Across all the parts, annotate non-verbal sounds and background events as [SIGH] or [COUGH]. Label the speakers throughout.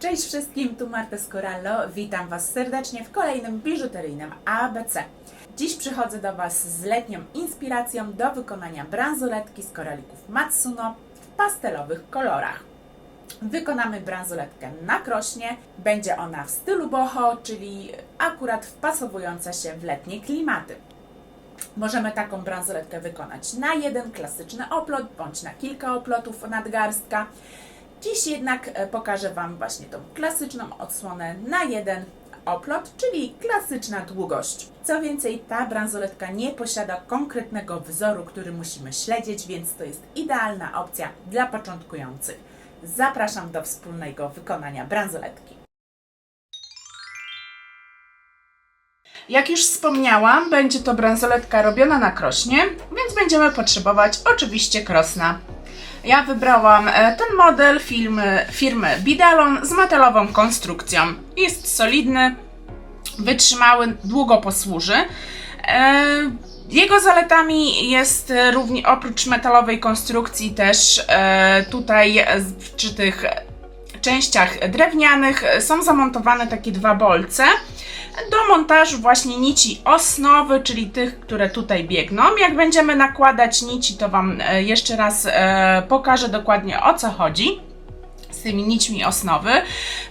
Speaker 1: Cześć wszystkim, tu Marta Scorallo. Witam Was serdecznie w kolejnym biżuteryjnym ABC. Dziś przychodzę do Was z letnią inspiracją do wykonania bransoletki z koralików Matsuno w pastelowych kolorach. Wykonamy bransoletkę na krośnie. Będzie ona w stylu boho, czyli akurat wpasowująca się w letnie klimaty. Możemy taką bransoletkę wykonać na jeden klasyczny oplot, bądź na kilka oplotów nadgarstka. Dziś jednak e, pokażę Wam właśnie tą klasyczną odsłonę na jeden oplot, czyli klasyczna długość. Co więcej, ta bransoletka nie posiada konkretnego wzoru, który musimy śledzić, więc to jest idealna opcja dla początkujących. Zapraszam do wspólnego wykonania bransoletki. Jak już wspomniałam, będzie to bransoletka robiona na krośnie, więc będziemy potrzebować oczywiście krosna. Ja wybrałam e, ten model firmy, firmy Bidalon z metalową konstrukcją. Jest solidny, wytrzymały, długo posłuży. E, Jego zaletami jest e, również oprócz metalowej konstrukcji też e, tutaj e, przy tych częściach drewnianych e, są zamontowane takie dwa bolce do montażu właśnie nici osnowy, czyli tych, które tutaj biegną. Jak będziemy nakładać nici, to Wam e, jeszcze raz e, pokażę dokładnie o co chodzi z tymi nićmi osnowy.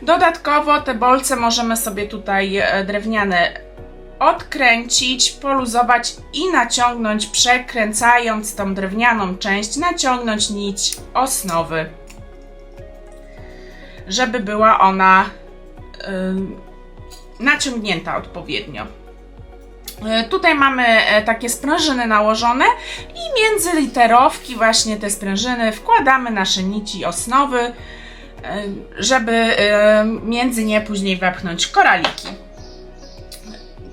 Speaker 1: Dodatkowo te bolce możemy sobie tutaj drewniane odkręcić, poluzować i naciągnąć, przekręcając tą drewnianą część, naciągnąć nić osnowy, żeby była ona naciągnięta odpowiednio. E, Tutaj mamy e, takie sprężyny nałożone i między literowki właśnie te sprężyny wkładamy nasze nici osnowy, e, żeby między nie później wepchnąć koraliki.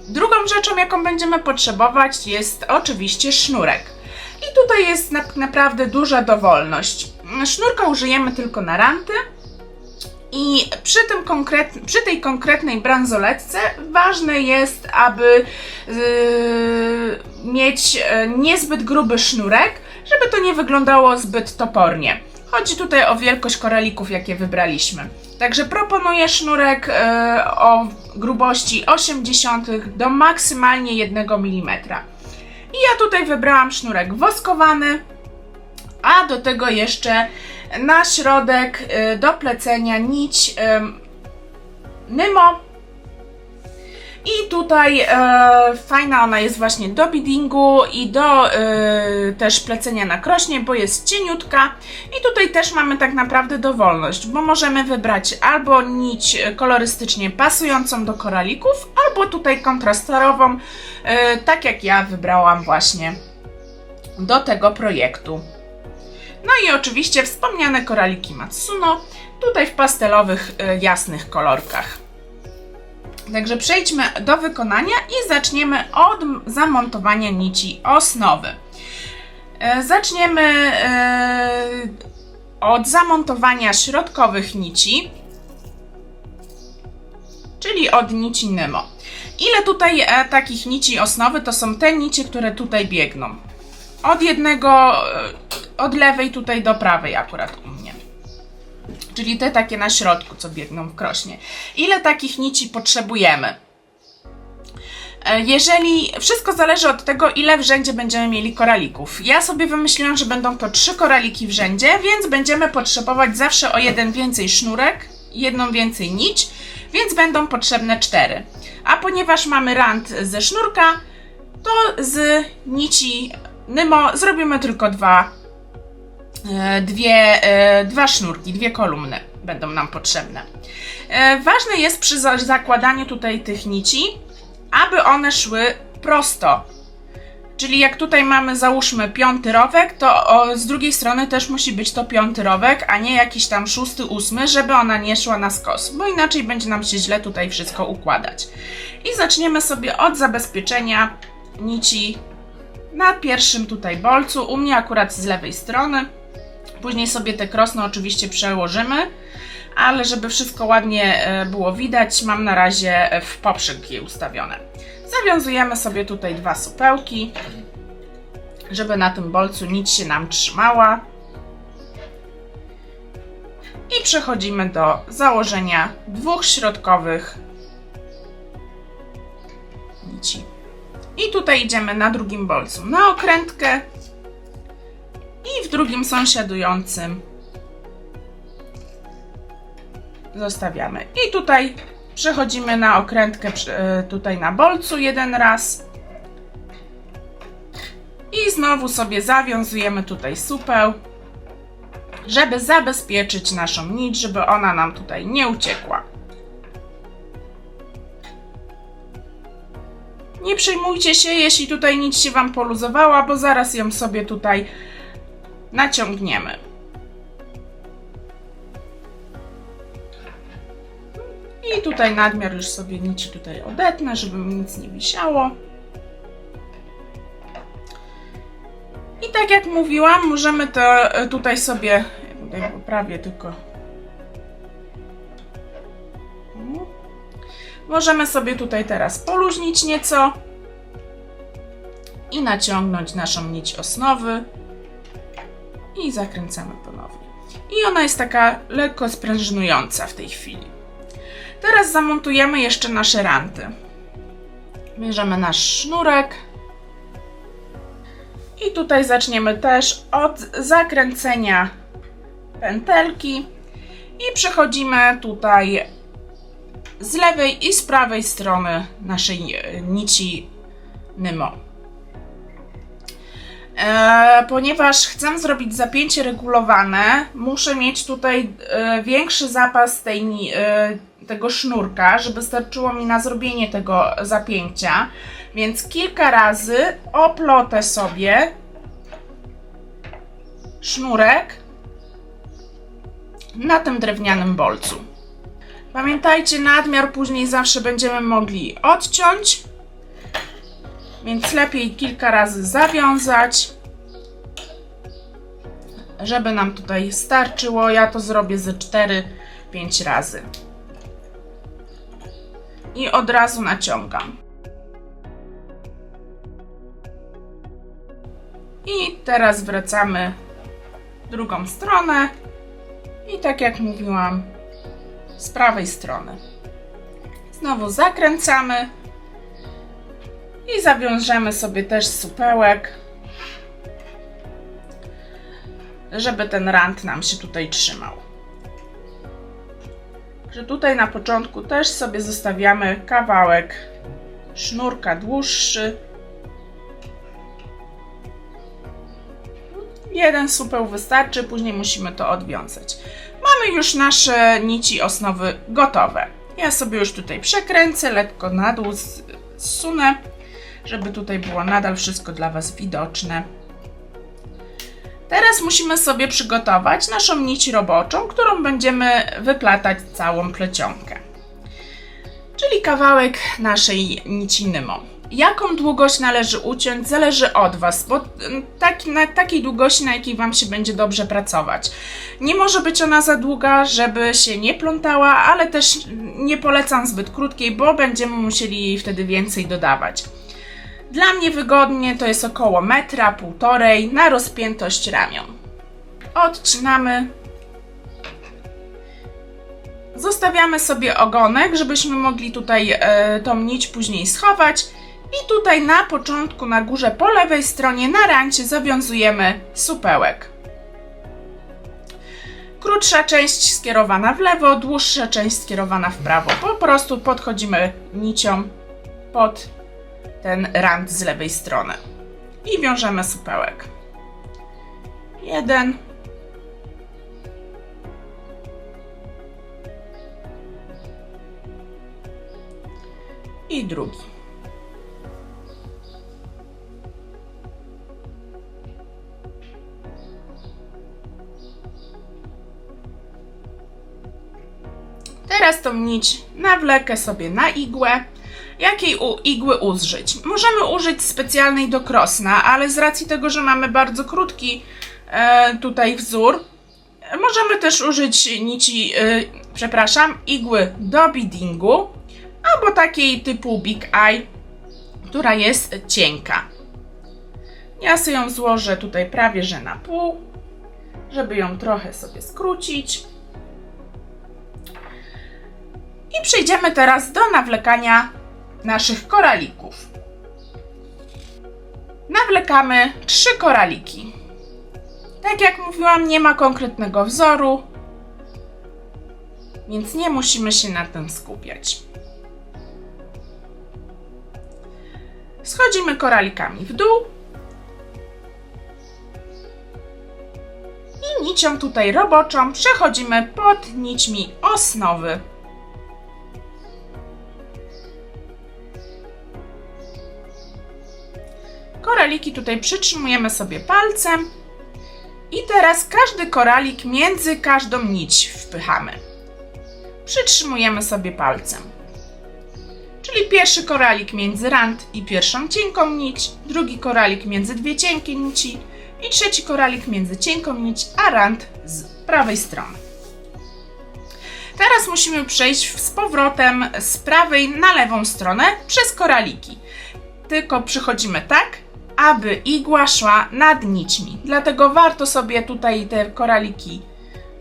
Speaker 1: Drugą rzeczą, jaką będziemy potrzebować, jest oczywiście sznurek. I tutaj jest na, naprawdę duża dowolność. Sznurka użyjemy tylko na ranty. I przy, tym konkret, przy tej konkretnej bransoletce ważne jest, aby yy, mieć yy, niezbyt gruby sznurek, żeby to nie wyglądało zbyt topornie. Chodzi tutaj o wielkość koralików, jakie wybraliśmy. Także proponuję sznurek yy, o grubości 80 do maksymalnie 1 mm. I ja tutaj wybrałam sznurek woskowany, a do tego jeszcze na środek y, do plecenia nić ym, Nymo. I tutaj e, fajna ona jest właśnie do biddingu i do e, też plecenia na krośnie, bo jest cieniutka. I tutaj też mamy tak naprawdę dowolność, bo możemy wybrać albo nić kolorystycznie pasującą do koralików, albo tutaj kontrastorową, e, tak jak ja wybrałam właśnie do tego projektu. No i oczywiście wspomniane koraliki Matsuno, tutaj w pastelowych, y, jasnych kolorkach. Także przejdźmy do wykonania i zaczniemy od zamontowania nici osnowy. E, Zaczniemy e, od zamontowania środkowych nici, czyli od nici Nemo. Ile tutaj e, takich nici osnowy to są te nici, które tutaj biegną? Od jednego, e, od lewej tutaj do prawej akurat u mnie. Czyli te takie na środku, co biegną w krośnie. Ile takich nici potrzebujemy? E, Jeżeli wszystko zależy od tego, ile w rzędzie będziemy mieli koralików. Ja sobie wymyśliłam, że będą to trzy koraliki w rzędzie, więc będziemy potrzebować zawsze o jeden więcej sznurek, jedną więcej nić, więc będą potrzebne cztery. A ponieważ mamy rand ze sznurka, to z nici Nymo zrobimy tylko dwa, e, dwie, e, dwa sznurki, dwie kolumny będą nam potrzebne. E, Ważne jest przy za- zakładaniu tutaj tych nici, aby one szły prosto. Czyli jak tutaj mamy załóżmy piąty rowek, to z drugiej strony też musi być to piąty rowek, a nie jakiś tam szósty, ósmy, żeby ona nie szła na skos, bo inaczej będzie nam się źle tutaj wszystko układać. I zaczniemy sobie od zabezpieczenia nici na pierwszym tutaj bolcu, u mnie akurat z lewej strony. Później sobie te krosno oczywiście przełożymy, ale żeby wszystko ładnie e, było widać, mam na razie e, w poprzek je ustawione. Zawiązujemy sobie tutaj dwa supełki, żeby na tym bolcu nic się nam trzymała. I i przechodzimy do założenia dwóch środkowych nici. I tutaj idziemy na drugim bolcu na okrętkę i w drugim sąsiadującym zostawiamy. I tutaj przechodzimy na okrętkę e, tutaj na bolcu jeden raz. I znowu sobie zawiązujemy tutaj supeł, żeby zabezpieczyć naszą nić, żeby ona nam tutaj nie uciekła. Nie przejmujcie się, jeśli tutaj nic się Wam poluzowała, bo zaraz ją sobie tutaj naciągniemy. I tutaj nadmiar już sobie nici tutaj odetnę, żeby mi nic nie wisiało. I tak jak mówiłam, możemy to e, tutaj sobie, tutaj poprawię tylko. Możemy sobie tutaj teraz poluźnić nieco i naciągnąć naszą nić osnowy i zakręcamy ponownie. I ona jest taka lekko sprężynująca w tej chwili. Teraz zamontujemy jeszcze nasze ranty. Bierzemy nasz sznurek. I tutaj zaczniemy też od zakręcenia pętelki. I przechodzimy tutaj z lewej i z prawej strony naszej e, nici Nymo. E, ponieważ chcę zrobić zapięcie regulowane, muszę mieć tutaj e, większy zapas tej, e, tego sznurka, żeby starczyło mi na zrobienie tego zapięcia. Więc kilka razy oplotę sobie sznurek na tym drewnianym bolcu. Pamiętajcie, nadmiar później zawsze będziemy mogli odciąć, więc lepiej kilka razy zawiązać, żeby nam tutaj starczyło. Ja to zrobię ze 4-5 razy. I od razu naciągam. I teraz wracamy drugą stronę. I tak jak mówiłam, z prawej strony. Znowu zakręcamy i zawiążemy sobie też supełek, żeby ten rant nam się tutaj trzymał. Że tutaj na początku też sobie zostawiamy kawałek sznurka dłuższy. Jeden supeł wystarczy, później musimy to odwiązać. Mamy już nasze nici osnowy gotowe. Ja sobie już tutaj przekręcę, lekko na dół zsunę, żeby tutaj było nadal wszystko dla Was widoczne. Teraz musimy sobie przygotować naszą nić roboczą, którą będziemy wyplatać całą plecionkę. Czyli kawałek naszej nici Nymo. Jaką długość należy uciąć, zależy od Was, bo mm, tak, na takiej długości, na jakiej Wam się będzie dobrze pracować. Nie może być ona za długa, żeby się nie plątała, ale też nie polecam zbyt krótkiej, bo będziemy musieli jej wtedy więcej dodawać. Dla mnie wygodnie to jest około metra, półtorej na rozpiętość ramion. Odcinamy. Zostawiamy sobie ogonek, żebyśmy mogli tutaj e, tą nić później schować. I tutaj na początku, na górze po lewej stronie, na rancie zawiązujemy supełek. Krótsza część skierowana w lewo, dłuższa część skierowana w prawo. Po prostu podchodzimy nicią pod ten rand z lewej strony. I wiążemy supełek. Jeden. I drugi. Teraz tą nić nawlekę sobie na igłę. Jakiej u, igły użyć? Możemy użyć specjalnej do krosna, ale z racji tego, że mamy bardzo krótki e, tutaj wzór, możemy też użyć nici, e, przepraszam, igły do biddingu, albo takiej typu Big Eye, która jest cienka. Ja sobie ją złożę tutaj prawie że na pół, żeby ją trochę sobie skrócić. I przejdziemy teraz do nawlekania naszych koralików. Nawlekamy trzy koraliki. Tak jak mówiłam, nie ma konkretnego wzoru, więc nie musimy się na tym skupiać. Schodzimy koralikami w dół i nicią tutaj roboczą przechodzimy pod nićmi osnowy. Koraliki tutaj przytrzymujemy sobie palcem i teraz każdy koralik między każdą nić wpychamy. Przytrzymujemy sobie palcem. Czyli pierwszy koralik między rand i pierwszą cienką nić, drugi koralik między dwie cienkie nici i trzeci koralik między cienką nić a rand z prawej strony. Teraz musimy przejść z powrotem z prawej na lewą stronę przez koraliki. Tylko przychodzimy tak, aby igła szła nad nićmi. Dlatego warto sobie tutaj te koraliki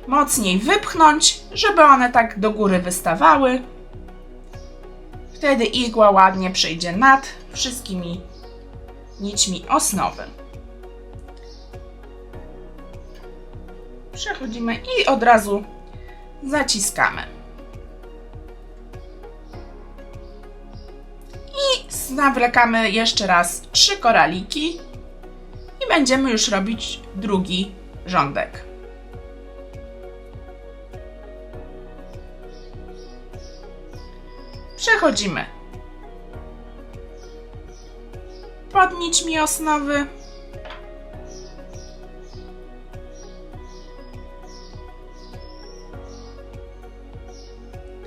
Speaker 1: mocniej wypchnąć, żeby one tak do góry wystawały. Wtedy igła ładnie przejdzie nad wszystkimi nićmi osnowy. Przechodzimy i od razu zaciskamy. I nawlekamy jeszcze raz trzy koraliki i będziemy już robić drugi rządek. Przechodzimy pod nićmi osnowy.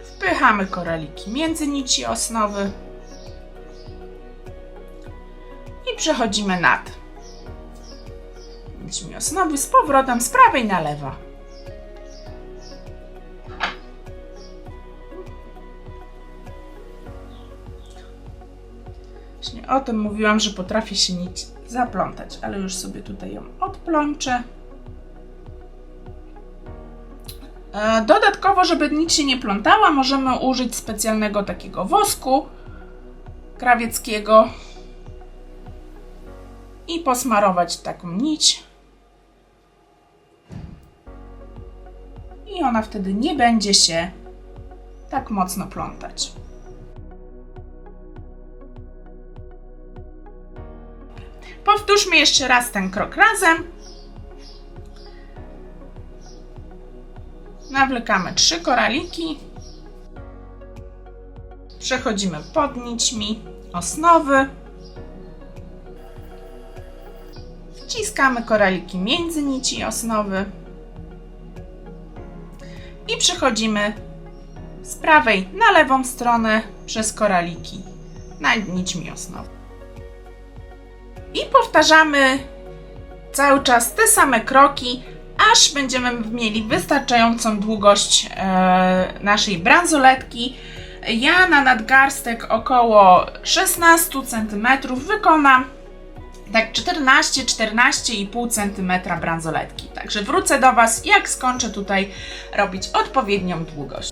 Speaker 1: Wpychamy koraliki między nici osnowy. Przechodzimy nad nićmi osnowy z powrotem z prawej na lewo. Właśnie o tym mówiłam, że potrafi się nić zaplątać, ale już sobie tutaj ją odplączę. E, Dodatkowo, żeby nic się nie plątała, możemy użyć specjalnego takiego wosku krawieckiego i posmarować taką nić. I ona wtedy nie będzie się tak mocno plątać. Powtórzmy jeszcze raz ten krok razem. Nawlekamy trzy koraliki. Przechodzimy pod nićmi osnowy. Wciskamy koraliki między nici osnowy. I przechodzimy z prawej na lewą stronę przez koraliki nad nićmi osnowy. I powtarzamy cały czas te same kroki, aż będziemy mieli wystarczającą długość e, naszej bransoletki. Ja na nadgarstek około 16 cm wykonam tak 14-14,5 cm bransoletki. Także wrócę do Was, jak skończę tutaj robić odpowiednią długość.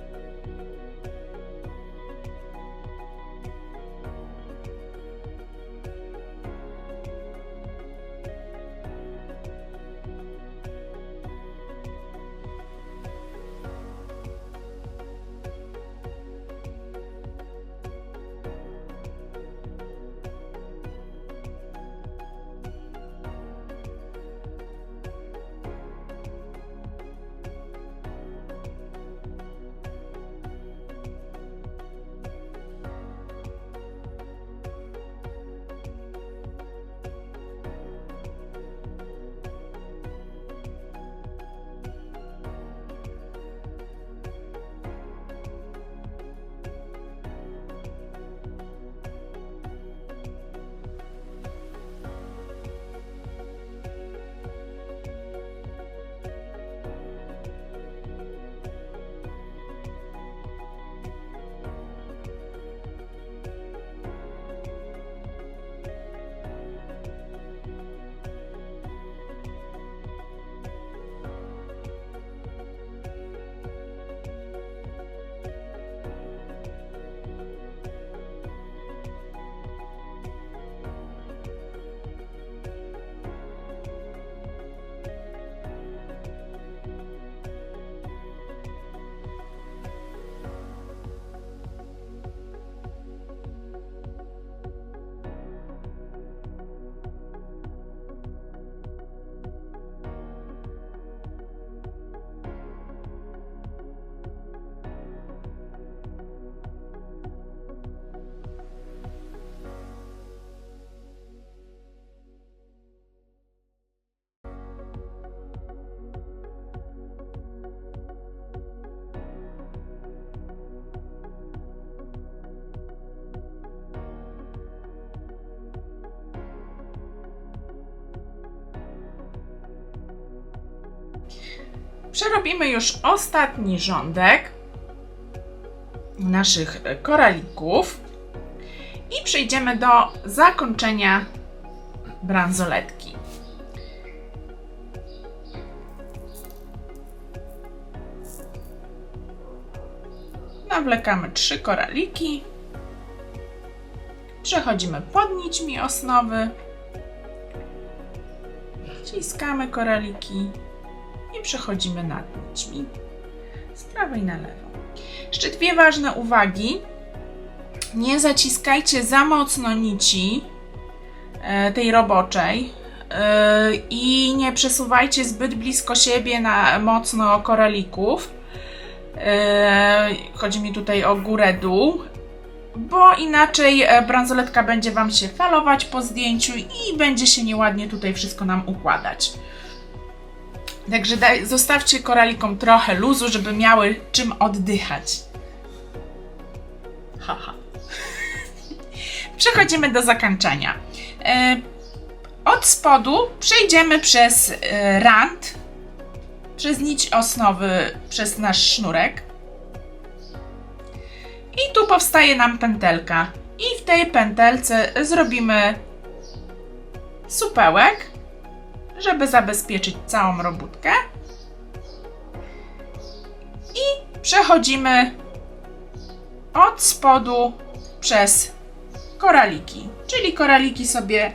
Speaker 1: Przerobimy już ostatni rządek naszych koralików i przejdziemy do zakończenia bransoletki. Nawlekamy trzy koraliki. Przechodzimy pod nićmi osnowy. Wciskamy koraliki i przechodzimy nad nićmi z prawej na lewo. Jeszcze dwie ważne uwagi. Nie zaciskajcie za mocno nici e, tej roboczej e, i nie przesuwajcie zbyt blisko siebie na mocno koralików. E, chodzi mi tutaj o górę-dół, bo inaczej bransoletka będzie Wam się falować po zdjęciu i będzie się nieładnie tutaj wszystko nam układać. Także daj, zostawcie koralikom trochę luzu, żeby miały czym oddychać. Haha. [LAUGHS] Przechodzimy do zakończenia. E, od spodu przejdziemy przez e, rand, przez nić osnowy, przez nasz sznurek. I tu powstaje nam pętelka. I w tej pętelce zrobimy supełek, żeby zabezpieczyć całą robótkę. I przechodzimy od spodu przez koraliki. Czyli koraliki sobie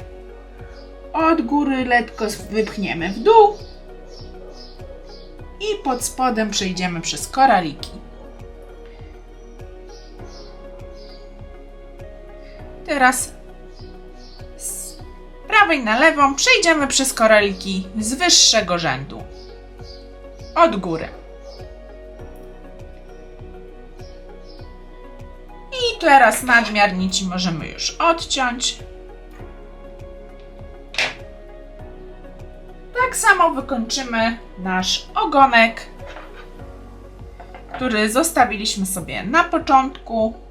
Speaker 1: od góry lekko wypchniemy w dół i pod spodem przejdziemy przez koraliki. Teraz prawej na lewą przejdziemy przez koraliki z wyższego rzędu. Od góry. I teraz nadmiar nici możemy już odciąć. Tak samo wykończymy nasz ogonek, który zostawiliśmy sobie na początku.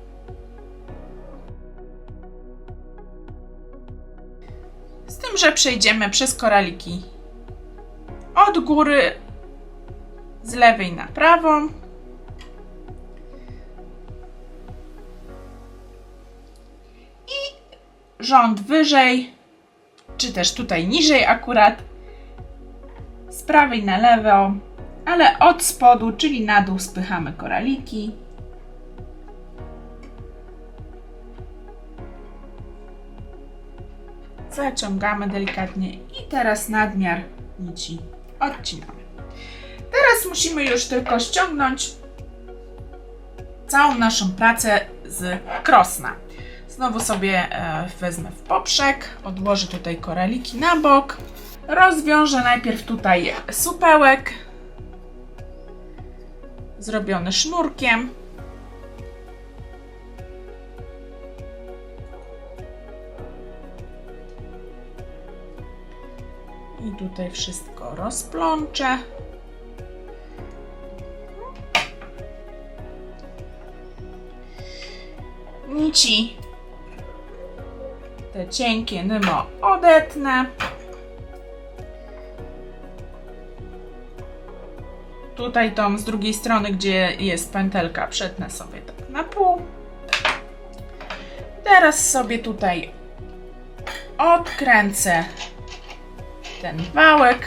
Speaker 1: Z tym, że przejdziemy przez koraliki od góry z lewej na prawą. I rząd wyżej, czy też tutaj niżej akurat, z prawej na lewo, ale od spodu, czyli na dół spychamy koraliki. Zaciągamy delikatnie i teraz nadmiar nici odcinamy. Teraz musimy już tylko ściągnąć całą naszą pracę z krosna. Znowu sobie e, wezmę w poprzek, odłożę tutaj koraliki na bok. Rozwiążę najpierw tutaj supełek zrobiony sznurkiem. I tutaj wszystko rozplączę. Nici te cienkie nymo odetnę. Tutaj tą z drugiej strony, gdzie jest pętelka, przetnę sobie tak na pół. Teraz sobie tutaj odkręcę ten wałek.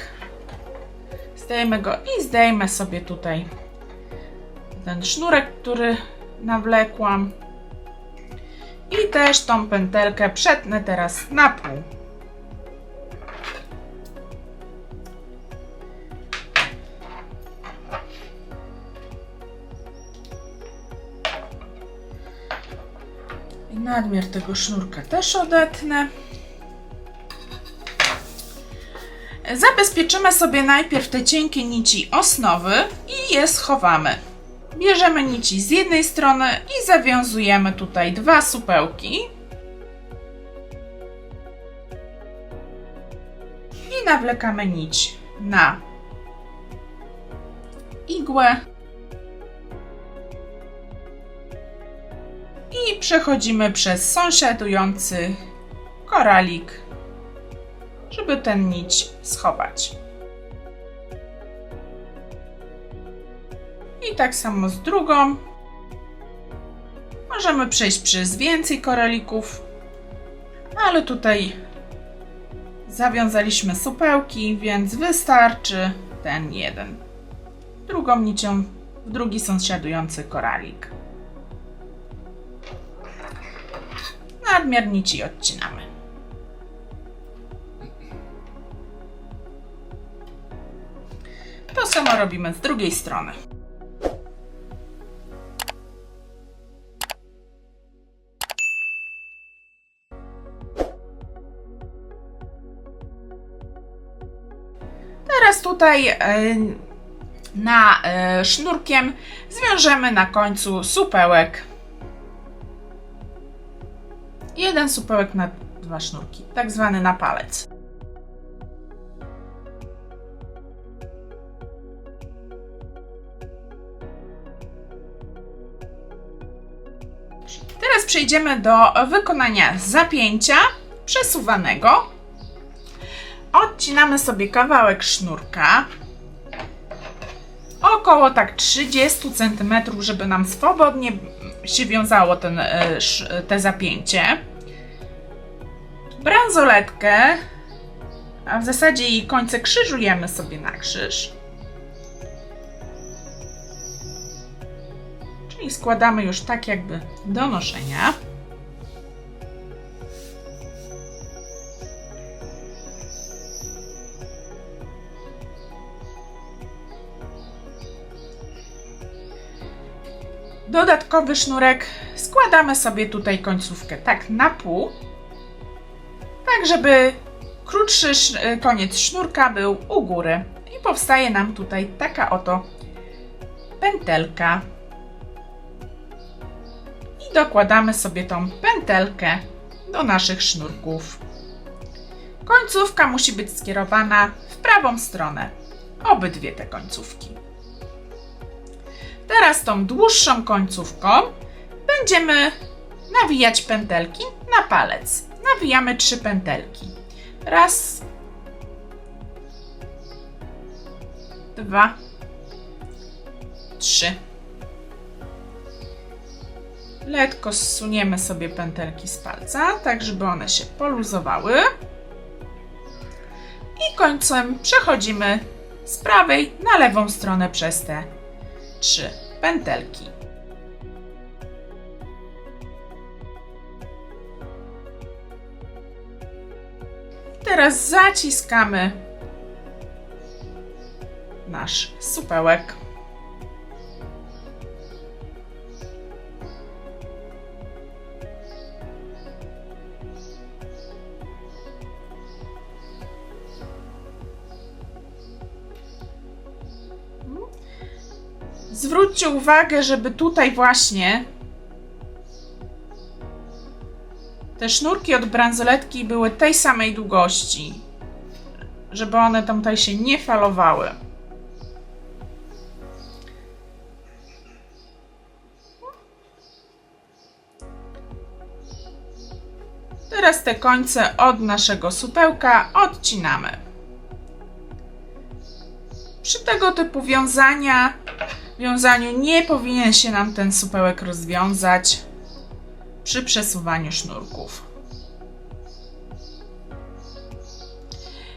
Speaker 1: Zdejmę go i zdejmę sobie tutaj ten sznurek, który nawlekłam. I też tą pętelkę przetnę teraz na pół. Nadmiar tego sznurka też odetnę. Zabezpieczymy sobie najpierw te cienkie nici osnowy i je schowamy. Bierzemy nici z jednej strony i zawiązujemy tutaj dwa supełki. I nawlekamy nić na igłę. I przechodzimy przez sąsiadujący koralik, żeby ten nić schować. I tak samo z drugą. Możemy przejść przez więcej koralików, ale tutaj zawiązaliśmy supełki, więc wystarczy ten jeden. Drugą nicią w drugi sąsiadujący koralik. Nadmiar nici odcinamy. Samo robimy z drugiej strony. Teraz tutaj e, na e, sznurkiem zwiążemy na końcu supełek. Jeden supełek na dwa sznurki, tak zwany na palec. Przejdziemy do wykonania zapięcia przesuwanego. Odcinamy sobie kawałek sznurka. Około tak 30 cm, żeby nam swobodnie się wiązało ten, e, te zapięcie. Bransoletkę, a w zasadzie jej końce krzyżujemy sobie na krzyż. Czyli składamy już tak jakby do noszenia. Dodatkowy sznurek składamy sobie tutaj końcówkę tak na pół, tak żeby krótszy sz- koniec sznurka był u góry i powstaje nam tutaj taka oto pętelka. Dokładamy sobie tą pętelkę do naszych sznurków. Końcówka musi być skierowana w prawą stronę. Obydwie te końcówki. Teraz tą dłuższą końcówką będziemy nawijać pętelki na palec. Nawijamy trzy pętelki. Raz, dwa, trzy. Letko zsuniemy sobie pętelki z palca, tak żeby one się poluzowały. I końcem przechodzimy z prawej na lewą stronę przez te trzy pętelki. Teraz zaciskamy nasz supełek. Uwagę, żeby tutaj właśnie te sznurki od bransoletki były tej samej długości, żeby one tutaj się nie falowały. Teraz te końce od naszego supełka odcinamy. Przy tego typu wiązania, wiązaniu nie powinien się nam ten supełek rozwiązać przy przesuwaniu sznurków.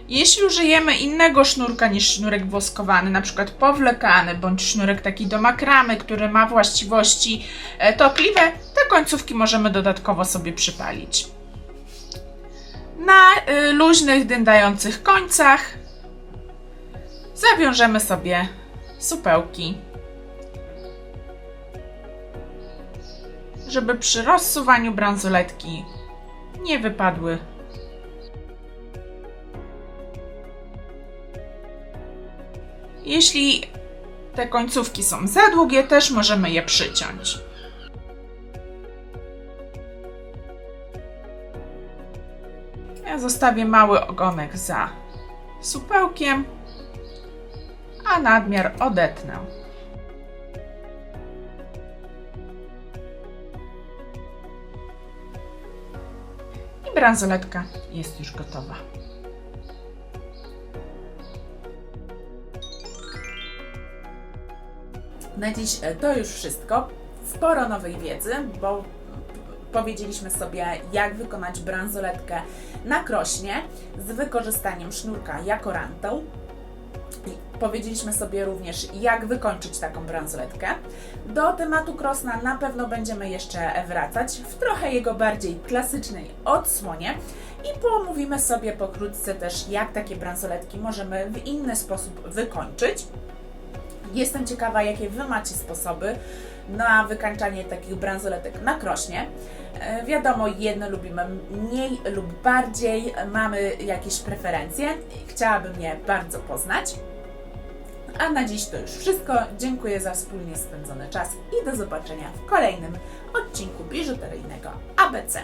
Speaker 1: Jeśli użyjemy innego sznurka niż sznurek woskowany, przykład powlekany bądź sznurek taki do makramy, który ma właściwości e, topliwe, te końcówki możemy dodatkowo sobie przypalić. Na y, luźnych, dyndających końcach zawiążemy sobie supełki, żeby przy rozsuwaniu bransoletki nie wypadły. Jeśli te końcówki są za długie, też możemy je przyciąć. Ja zostawię mały ogonek za supełkiem, a nadmiar odetnę. I bransoletka jest już gotowa. Na dziś e, to już wszystko. Sporo nowej wiedzy, bo powiedzieliśmy sobie, jak wykonać bransoletkę na krośnie z wykorzystaniem sznurka jako rantę. Powiedzieliśmy sobie również, jak wykończyć taką bransoletkę. Do tematu krosna na pewno będziemy jeszcze wracać w trochę jego bardziej klasycznej odsłonie i pomówimy sobie pokrótce też, jak takie bransoletki możemy w inny sposób wykończyć. Jestem ciekawa, jakie Wy macie sposoby na wykańczanie takich bransoletek na krośnie. E, Wiadomo, jedno lubimy mniej lub bardziej, mamy jakieś preferencje. Chciałabym je bardzo poznać. A na dziś to już wszystko. Dziękuję za wspólnie spędzony czas i do zobaczenia w kolejnym odcinku biżuteryjnego ABC.